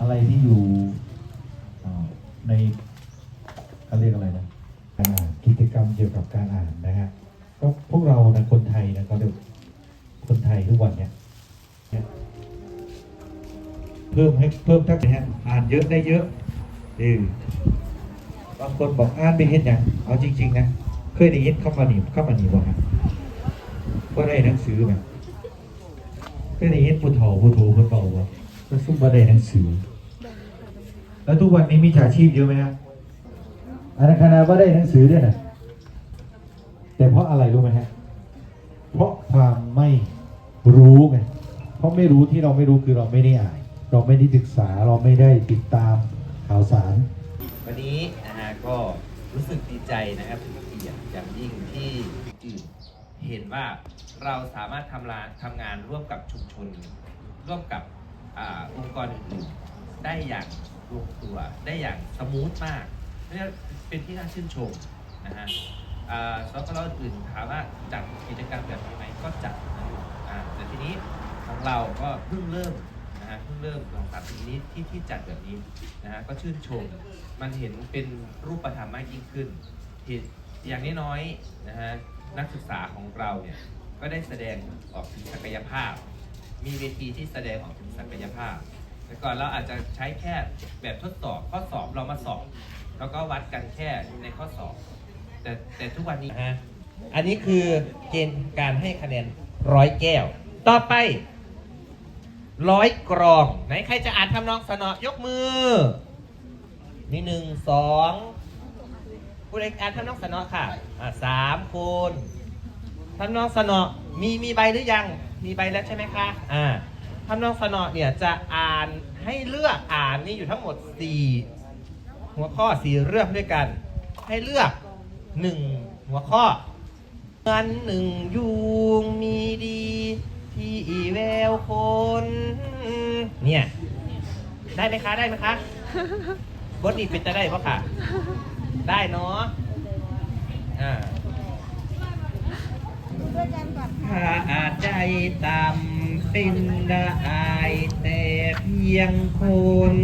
อะไรที่อยู่ในเขาเรียกอะไรนะการอ่านกิจกรรมเกี่ยวกับการอ่านนะฮะก็พวกเรานะคนไทยนะก็เรียกคนไทยทุกวันเนี่ยเพิ่มให้เพิ่มทักษะฮะอ่านเยอะได้เยอะเออบางคนบอกอ่านไม่เห็นอย่างเอาจริง ๆ นะเคยได้ยินเข้ามาหนีเข้ามาหนีบ่ฮะว่าได้หนังสือไหมเคยได้ยินผู้เฒ่าผู้โถผู้เบาบ่ก็ซุ่มบ่ได้หนังสือ แล้วทุกวันนี้มีฉาชีพเยอะไหมฮะอันนั้นขนาดว่าได้หนังสือด้วยนะแต่เพราะอะไรรู้ไหมฮะ เพราะความไม่รู้ไง เพราะไม่รู้ที่เราไม่รู้คือเราไม่ได้อ่าน เราไม่ได้ศึกษา เราไม่ได้ติดตามข่าวสาร วันนี้นะฮะก็รู้สึกดีใจนะครับถึงเกียรติอย่างยิ่งที่อื่นเห็นว่าเราสามารถทำงานทำงานร่วมกับชุมชน ร่วมกับอาองค์กรอื่นๆได้อย่าง ลงตัวได้อย่างสมูทมากนี่เป็นที่น่าชื่นชมนะฮะอ่าสปเราอื่นถามว่าจัดกิจกรรมแบบนี้ไหมก็จัดนะอ่าแต่ทีนี้ของเราก็เพิ่งเริ่มนะฮะเพิ่งเริ่มลองตัดทีนี้ที่ที่จัดแบบนี้นะฮะก็ชื่นชม มันเห็นเป็นรูปธรรมมากยิ่งขึ้นเห็นอย่างน้อยๆนะฮะนักศึกษาของเราเนี่ยก็ได้แสดงออกถึงศักยภาพ มีเวทีที่แสดงออกถึงศักยภาพ แต่ก่อนเราอาจจะใช้แค่แบบทดสอบข้อสอบเรามาสอบ แล้วก็วัดกันแค่ในข้อสอบ แต่แต่ทุกวันนี้ฮะอันนี้คือเกณฑ์การให้คะแนนร้อยแก้ว ต่อไปร้อยกรอง ไหนใครจะอ่านทำนองสนอยกมือมีหนึ่งสองผู้ใดอ่านทำนองสนอค่ะอ่าสามคนทำนองสนอมีมีใบหรือยัง มีใบแล้วใช่ไหมคะอ่า ทำนองสนอเนี่ยจะอ่านให้เลือกอ่านนี่อยู่ทั้งหมดสี่หัวข้อสี่เรื่องด้วยกัน ให้เลือกหนึ่งหัวข้อเงินหนึ่งยุงมีดี ที่แววคน เนี่ยได้ไหมคะได้ไหมคะบทนี้เป็นจะได้ปะค่ะ ได้เนาะอ่าถ้าอาจใจต่ำ เป็นได้แต่เพียงคน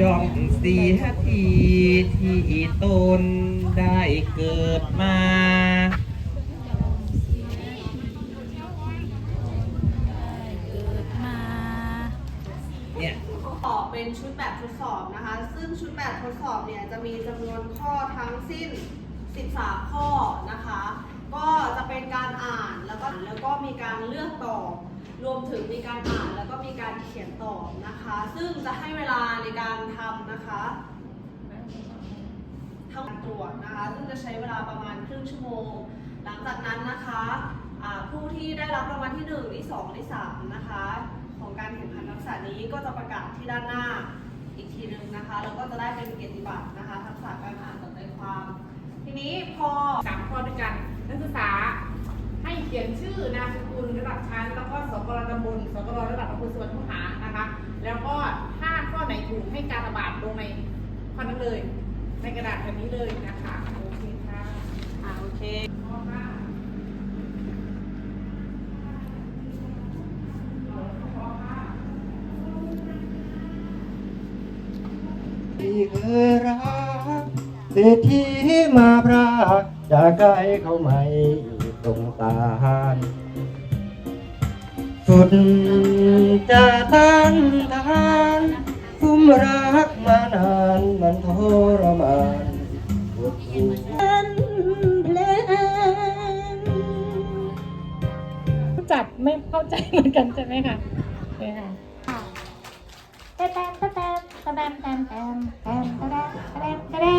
ยอมเสียทีที่ตนได้เกิดมา เนี่ยสอบเป็นชุดแบบทดสอบนะคะ ซึ่งชุดแบบทดสอบเนี่ยจะมีจำนวนข้อทั้งสิ้น 13 ข้อนะคะ ก็จะเป็นการอ่านแล้วก็แล้วก็มีการเลือกตอบรวมถึงมีการอ่านแล้วก็มีการเขียนตอบนะคะ ซึ่งจะให้เวลาในการทำนะคะทั้งตรวจนะคะ ซึ่งจะใช้เวลาประมาณครึ่งชั่วโมง หลังจากนั้นนะคะผู้ที่ได้รับรางวัลที่ 1 ที่ 2 ที่ 3 นะคะ ของการแข่งขันทักษะนี้ก็จะประกาศที่ด้านหน้าอีกทีหนึ่งนะคะ แล้วก็จะได้เป็นเกียรติบัตรนะคะ ทักษะการอ่านจับใจความ ทีนี้พอสามข้อด้วยกันนักศึกษาให้เขียนชื่อนามสกุลระดับชั้น แล้วก็สกรตำบลสกรระดับอำเภอสวนทุหานะคะ แล้วก็ถ้าข้อไหนถูกให้การระบาดลงในข้อนั้นเลย ในกระดาษแบบนี้เลยนะคะโอเคค่ะอ่าโอเคข้อห้าที่เคยรักเศ รษฐีมาพรากจากใครเขาไม่ตรงตานสุดจะต้านทานคุ้มรักมานานมันทรมานปวดหัวจับไม่เข้าใจเหมือนกันใช่ไหมคะโอเคค่ะแตมแตมแตมแตมแตมแตมแตมแตมแตมแตม